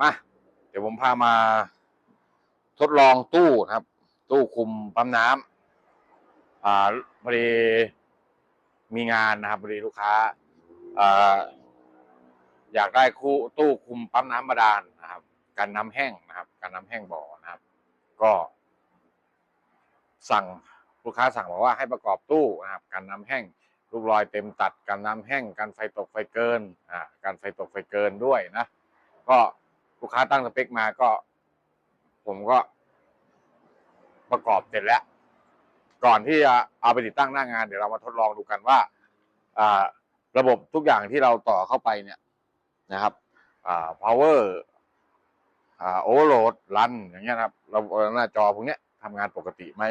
มาเดี๋ยวผมพามาทดลองตู้ครับ ตู้คุมปั๊มน้ำอ่าพอดีมีงานนะครับพอดีลูกค้าอ่าอยากได้คู่ตู้คุมปั๊มน้ำบาดาลนะครับการน้ำแห้งนะครับการน้ำแห้งบ่อนะครับ ก็ สั่งลูกค้าสั่งบอกว่าให้ประกอบตู้นะครับการน้ำแห้งลูกรอยเต็มตัดการน้ำแห้งการไฟตกไฟเกินอ่าการไฟตกไฟเกินด้วยนะ ก็ ลูกค้าตั้งสเปคมาก็ ผมก็ ประกอบเสร็จแล้ว ก่อนที่จะเอาไปติดตั้งหน้างานเดี๋ยวเรามาทดลองดูกันว่าระบบทุกอย่างที่เราต่อเข้าไปเนี่ยนะครับ power overload run อย่างเงี้ยครับเราหน้าจอพวกเนี้ยทำงานปกติไหม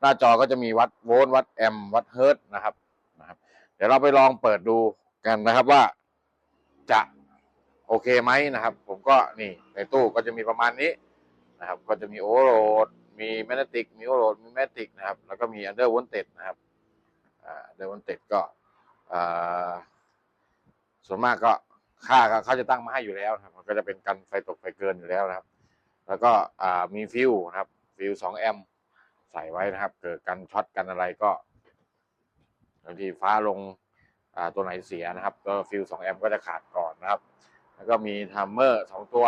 หน้าจอก็จะมีวัดโวลต์วัดแอมป์วัดเฮิร์ตนะครับนะครับ เดี๋ยวเราไปลองเปิดดูกันนะครับว่าจะ โอเคไหมนะครับ ผมก็นี่ในตู้ก็จะมีประมาณนี้นะครับ ก็จะมีโอเวอร์โหลดมีแมกเนติกมีโอเวอร์โหลดมีแมกเนติกนะครับ แล้วก็มีอันเดอร์วอนเต็ดนะครับอ่าอันเดอร์วอนเต็ดก็อ่าส่วนมากก็ค่าก็เขาจะตั้งมาให้อยู่แล้วครับ มันก็จะเป็นกันไฟตกไฟเกินอยู่แล้วนะครับ แล้วก็อ่ามีฟิวนะครับ ฟิวสองแอมป์ใส่ไว้นะครับ เกิดกันช็อตกันอะไรก็บางทีฟ้าลงอ่าตัวไหนเสียนะครับ ก็ฟิวสองแอมป์ก็จะขาดก่อนนะครับ แล้วก็มีทัมเมอร์สองตัว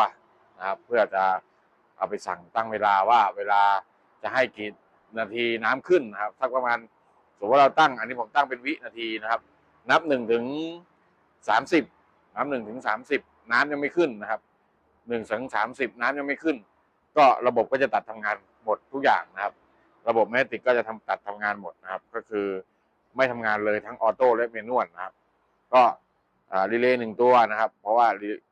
นะครับ เพื่อจะเอาไปสั่งตั้งเวลาว่าเวลาจะให้กี่นาทีน้ำขึ้นนะครับสักประมาณสมมติว่าเราตั้ง อันนี้ผมตั้งเป็นวินาทีนะครับ นับหนึ่งถึงสามสิบนับหนึ่งถึงสามสิบน้ำยังไม่ขึ้นนะครับหนึ่งถึงสามสิบน้ำยังไม่ขึ้น ก็ระบบก็จะตัดทำงานหมดทุกอย่างนะครับ ระบบแมติกก็จะทำตัดทำงานหมดนะครับ ก็คือไม่ทำงานเลยทั้งออโต้และเมนวลนะครับ ก็ รีเลย์หนึ่งตัวนะครับ เพราะว่า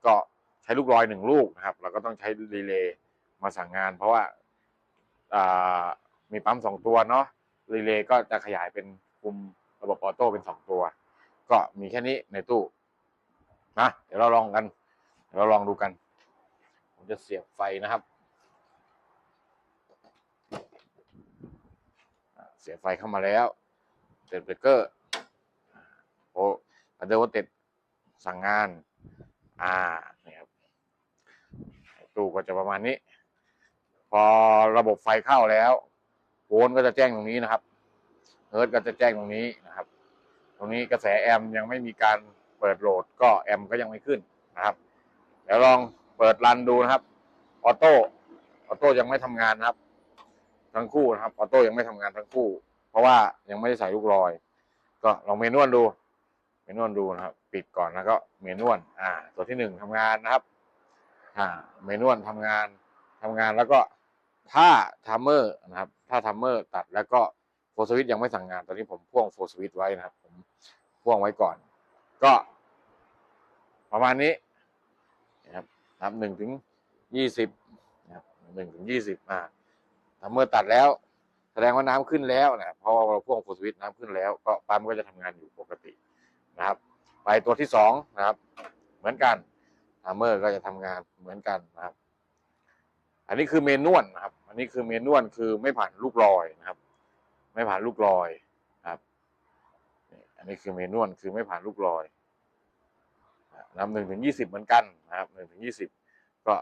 ก็ใช้ลูกรอยหนึ่งลูกนะครับเราก็ต้องใช้รีเลย์มาสั่งงาน เพราะว่าามีปั๊มสองตัวเนาะรีเลย์ก็จะขยายเป็นคุมระบบออโต้เป็นสองตัว ก็มีแค่นี้ในตู้นะเดี๋ยวเราลองกันเดี๋ยวเราลองดูกัน ผมจะเสียบไฟนะครับ เสียบไฟเข้ามาแล้วเต็ดเบรกเกอร์โอ้อันเดอร์วอเต็ด สั่งงาน อ่านี่ครับตู้ก็จะประมาณนี้ พอระบบไฟเข้าแล้วโวลต์ก็จะแจ้งตรงนี้นะครับเฮิร์ตก็จะแจ้งตรงนี้นะครับ ตรงนี้กระแสแอมยังไม่มีการเปิดโหลดก็แอมก็ยังไม่ขึ้นนะครับ เดี๋ยวลองเปิดรันดูนะครับออโต้ออโต้ยังไม่ทำงานนะครับ ทั้งคู่นะครับออโต้ยังไม่ทำงานทั้งคู่ เพราะว่ายังไม่ได้ใส่ลูกรอย ก็ลองเมนวลดูเมนวลดูนะครับ ปิดก่อนแล้วก็เมนวลอ่า ตัวที่หนึ่งทำงานนะครับ อ่า เมนวลทำงานทำงานแล้วก็ถ้าทัมเมอร์นะครับ ถ้าทัมเมอร์ตัดแล้วก็โฟสวิตยังไม่สั่งงาน ตอนนี้ผมพ่วงโฟสวิตไว้นะครับ ผมพ่วงไว้ก่อน ก็ ประมาณนี้นะครับนับหนึ่งถึงยี่สิบนะครับหนึ่งถึงยี่สิบอ่าทัมเมอร์ตัดแล้ว แสดงว่าน้ำขึ้นแล้วนะเพราะเราพ่วงโฟสวิตน้ำขึ้นแล้ว ก็ปั๊มก็จะทำงานอยู่ปกตินะครับ ไปตัวที่สองนะครับ เหมือนกันทัมเมอร์ก็จะทำงานเหมือนกันนะครับ อันนี้คือเมนวลนะครับ อันนี้คือเมนวลคือไม่ผ่านลูกลอยนะครับ ไม่ผ่านลูกลอยนะครับ อันนี้คือเมนวลคือไม่ผ่านลูกลอยนับหนึ่งถึงยี่สิบเหมือนกันนะครับหนึ่งถึงยี่สิบก็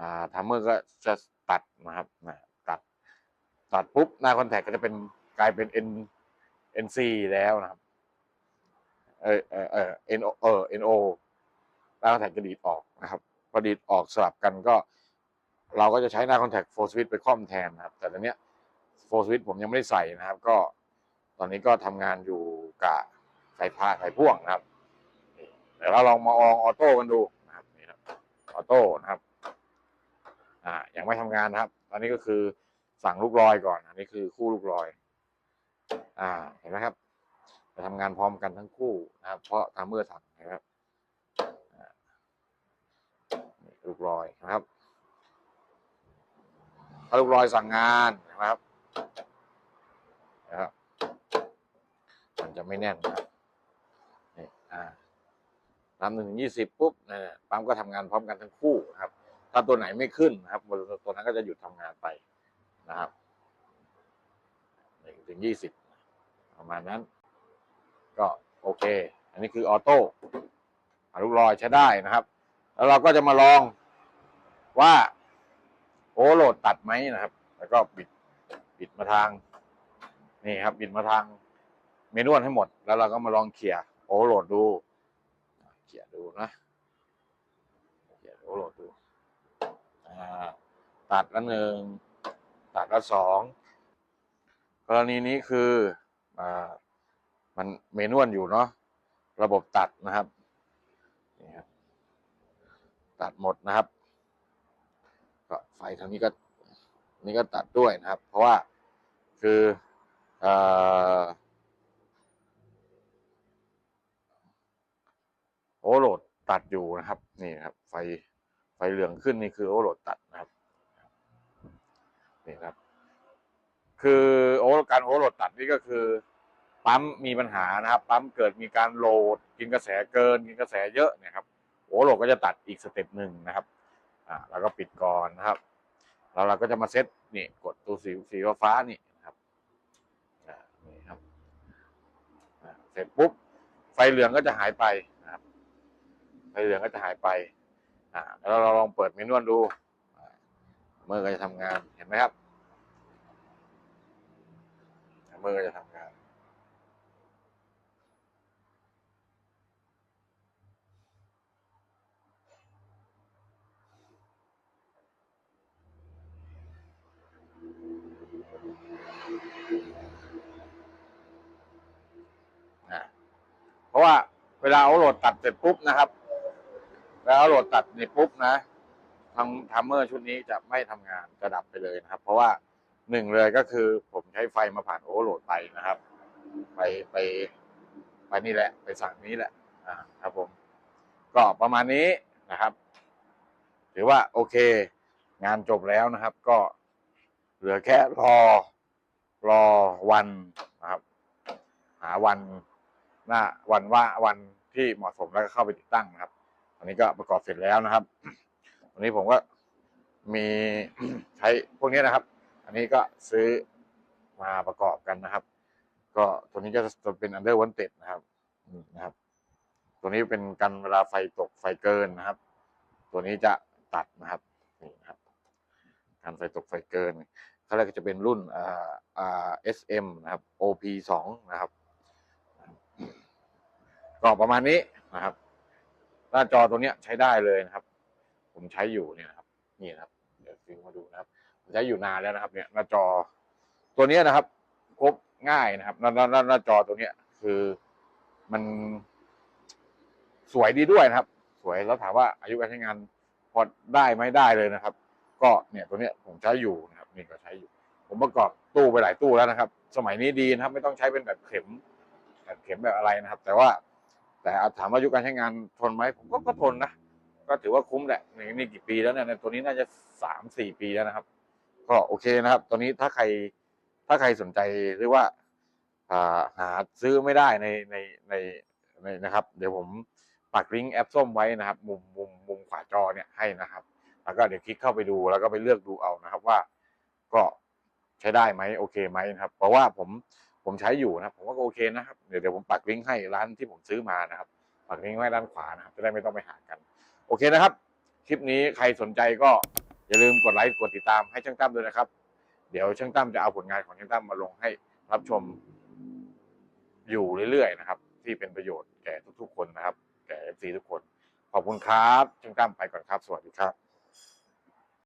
อ่าทัมเมอร์ก็จะตัดนะครับนะตัดตัดปุ๊บหน้าคอนแทคก็จะเป็นกลายเป็น N NC แล้วนะครับ เออเออเออ N O เออ NO หน้าคอนแทคจะดีดออกนะครับพอดีดออกสลับกันก็ เราก็จะใช้หน้าคอนแทคโฟสวิตไปค่อมแทนนะครับ แต่ตอนเนี้ยโฟสวิตผมยังไม่ได้ใส่นะครับ ก็ตอนนี้ก็ทำงานอยู่กับสายพาสายพ่วงนะครับเดี๋ยวเราลองมาอองออโต้กันดูนะครับนี่ครับออโต้นะครับ อ่ายังไม่ทำงานนะครับ ตอนนี้ก็คือสั่งลูกลอยก่อน อันนี้คือคู่ลูกลอย อ่าเห็นไหมครับ ทำงานพร้อมกันทั้งคู่นะครับเพราะทามเมอร์สั่งนะครับลูกลอยนะครับถ้าลูกลอยสั่งงานนะครับนะครับ มันจะไม่แน่นนะครับนี่อ่านับหนึ่งถึงยี่สิบปุ๊บเนี่ยปั๊มก็ทำงานพร้อมกันทั้งคู่นะครับ ถ้าตัวไหนไม่ขึ้นนะครับตัวนั้นก็จะหยุดทำงานไปนะครับหนึ่งถึงยี่สิบประมาณนั้น ก็โอเค อันนี้คือออโต้ลูกลอยใช้ได้นะครับ แล้วเราก็จะมาลองว่าโอโหลดตัดไหมนะครับ แล้วก็บิดบิดมาทางนี่ครับ บิดมาทางเมนวลให้หมด แล้วเราก็มาลองเขี่ยโอโหลดดูเขี่ยดูนะเขี่ยโอโหลดดูตัดละหนึ่งตัดละสองกรณีนี้คืออ่า มันเมนวลอยู่เนาะระบบตัดนะครับนี่ครับ ตัดหมดนะครับ ก็ไฟทางนี้ก็นี่ก็ตัดด้วยนะครับ เพราะว่าคืออโอโหลดตัดอยู่นะครับ นี่ครับ ไฟไฟเหลืองขึ้นนี่คือโอโหลดตัดนะครับนี่ครับ คือโอการโอโหลดตัดนี่ก็คือ ปั๊มมีปัญหานะครับ ปั๊มเกิดมีการโหลด กินกระแสเกิน กินกระแสเยอะนะครับโอเวอร์โหลดก็จะตัดอีกสเต็ปหนึ่งนะครับอ่าแล้วก็ปิดก่อนนะครับแล้วเราก็จะมาเซตนี่กดตัวสีสีฟ้านี่นะครับอ่านี่ครับอ่าเสร็จปุ๊บไฟเหลืองก็จะหายไปนะครับ ไฟเหลืองก็จะหายไปอ่าแล้วเราลองเปิดเมนูดูเมื่อก็จะทำงานเห็นไหมครับเมื่อก็จะทำงาน อะเพ ราะว่าเวลาเอาโหลดตัดเสร็จปุ๊บนะครับแล้วเอาโหลดตัดนี่ปุ๊บนะทางทัมเมอร์ชุดนี้จะไม่ทำงานจะดับไปเลยนะครับ เพราะว่าหนึ่งเลยก็คือผมใช้ไฟมาผ่านโอเวอร์โหลดไปนะครับ ไปไปไปนี่แหละ ไปสั่งนี้แหละอ่าครับผมก็ประมาณนี้นะครับ ถือว่าโอเค งานจบแล้วนะครับ ก็เหลือแค่รอรอวันนะครับ หาวัน หน้าวันว่าวันที่เหมาะสมแล้วก็เข้าไปติดตั้งนะครับอันนี้ก็ประกอบเสร็จแล้วนะครับวันนี้ผมก็มีใช้พวกนี้นะครับ อันนี้ก็ซื้อมาประกอบกันนะครับ ก็ตัวนี้ก็จะเป็น under wanted นะครับนะครับ ตัวนี้เป็นกันเวลาไฟตกไฟเกินนะครับ ตัวนี้จะตัดนะครับนี่นะครับกันไฟตกไฟเกินเขาเรียกจะเป็นรุ่นอ่าอ่า SM นะครับ OP สองนะครับ ก็ประมาณนี้นะครับ หน้าจอตัวเนี้ยใช้ได้เลยนะครับ ผมใช้อยู่เนี่ยนะครับ นี่นะครับ เดี๋ยวฟิงมาดูนะครับ ผมใช้อยู่นานแล้วนะครับ เนี่ยหน้าจอตัวเนี้ยนะครับครบง่ายนะครับหน้าหน้าหน้าจอตัวเนี้ย คือมันสวยดีด้วยนะครับ สวยแล้วถามว่าอายุการใช้งานพอได้ไหมได้เลยนะครับ ก็เนี่ยตัวเนี้ยผมใช้อยู่นะครับนี่ก็ใช้อยู่ ผมประกอบตู้ไปหลายตู้แล้วนะครับ สมัยนี้ดีนะครับ ไม่ต้องใช้เป็นแบบเข็มแบบเข็มแบบอะไรนะครับ แต่ว่า ถามว่าอายุการใช้งานทนไหมผมก็ก็ทนนะก็ถือว่าคุ้มแหละนี่นี่กี่ปีแล้วเนี่ยในตัวนี้น่าจะสามสี่ปีแล้วนะครับ ก็โอเคนะครับ ตอนนี้ถ้าใครถ้าใครสนใจหรือว่าหาซื้อไม่ได้ในในในในนะครับ เดี๋ยวผมปักลิงก์แอปส้มไว้นะครับ มุมมุมมุมขวาจอเนี่ยให้นะครับ แล้วก็เดี๋ยวคลิกเข้าไปดูแล้วก็ไปเลือกดูเอานะครับว่าก็ใช้ได้ไหมโอเคไหมนะครับ เพราะว่าผมผมใช้อยู่นะครับ ผมว่าก็โอเคนะครับ เดี๋ยวเดี๋ยวผมปักลิงก์ให้ร้านที่ผมซื้อมานะครับ ปักลิงก์ไว้ด้านขวานะครับ จะได้ไม่ต้องไปหากัน โอเคนะครับ คลิปนี้ใครสนใจก็อย่าลืมกดไลค์กดติดตามให้ช่างตั้มด้วยนะครับ เดี๋ยวช่างตั้มจะเอาผลงานของช่างตั้มมาลงให้รับชมอยู่เรื่อยๆนะครับ ที่เป็นประโยชน์แก่ทุกๆ คนนะครับ แก่ FC ทุกคน ขอบคุณครับช่างตั้มไปก่อนครับ สวัสดีครับ